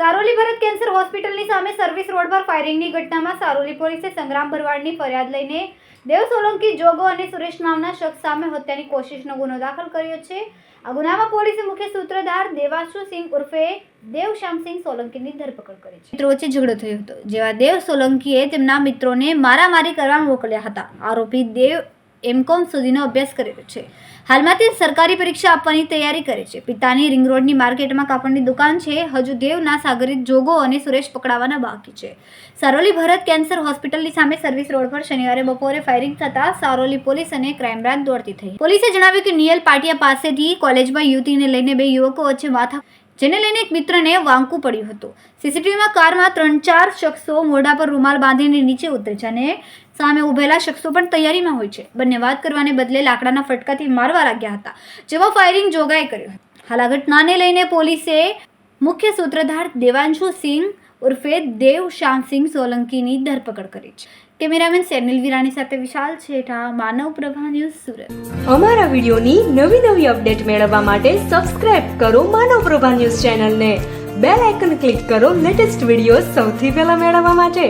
સારોલી ભરત cancer હોસ્પિટલની સામે service road પર ફાયરિંગની ઘટનામાં સારોલી પોલીસે સંગ્રામ ભરવાડની ફરિયાદ લઈને દેવ સોલંકી, જોગો અને સુરેશ નામના શખ્સ સામે હત્યાની કોશિશનો ગુનો દાખલ કર્યો છે. આ ગુનામાં પોલીસે મુખ્ય સૂત્રધાર દેવાશુ સિંહ ઉર્ફે દેવ શ્યામસિંહ સોલંકીની ધરપકડ કરી છે. મિત્રો, વચ્ચે ઝઘડો થયો હતો જેવા દેવ સોલંકીએ તેમના મિત્રોને મારામારી કરવા મોકલ્યા હતા. આરોપી દેવ એમકોમ સુધીનો અભ્યાસ કરેલો છે. હાલમાં તે સરકારી પરીક્ષા આપવાની તૈયારી કરે છે. પિતાની રિંગ માર્કેટમાં કાપડની દુકાન છે. હજુ દેવના સાગરિત જોગો અને સુરેશ પકડાવાના બાકી છે. સારોલી ભરત કેન્સર હોસ્પિટલની સામે સર્વિસ રોડ પર શનિવારે બપોરે ફાયરિંગ થતા સારોલી પોલીસ અને ક્રાઇમ બ્રાન્ચ દોડતી થઈ. પોલીસે જણાવ્યું કે નિયલ પાટિયા પાસેથી કોલેજમાં યુવતીને લઈને બે યુવકો વચ્ચે માથા જેને લઈને એક મિત્રને વાંકું પડ્યું હતું. સીસીટીવીમાં કારમાં ત્રણ ચાર શખ્સો મોઢા પર રૂમાલ બાંધીને નીચે ઉતરે છે અને સામે ઊભેલા શખ્સો પણ તૈયારીમાં હોય છે. બંને વાત કરવાને બદલે લાકડાના ફટકાથી મારવા લાગ્યા હતા જેવા ફાયરિંગ જોગાએ કર્યું હતો. હાલ ઘટનાને લઈને પોલીસે મુખ્ય સૂત્રધાર દેવાંશુ સિંહ ઉર્ફે દેવ શ્યામસિંહ સોલંકીની ધરપકડ કરી છે. કેમેરામેન સેનિલ વિરાણી સાથે વિશાલ છેઠા, માનવ પ્રભા ન્યૂઝ સુરત. અમારા વિડીયોની નવી નવી અપડેટ મેળવવા માટે સબસ્ક્રાઇબ કરો માનવ પ્રભા ન્યૂઝ ચેનલને. બેલ આઇકન ક્લિક કરો લેટેસ્ટ વીડિયો સૌથી પહેલા મેળવવા માટે.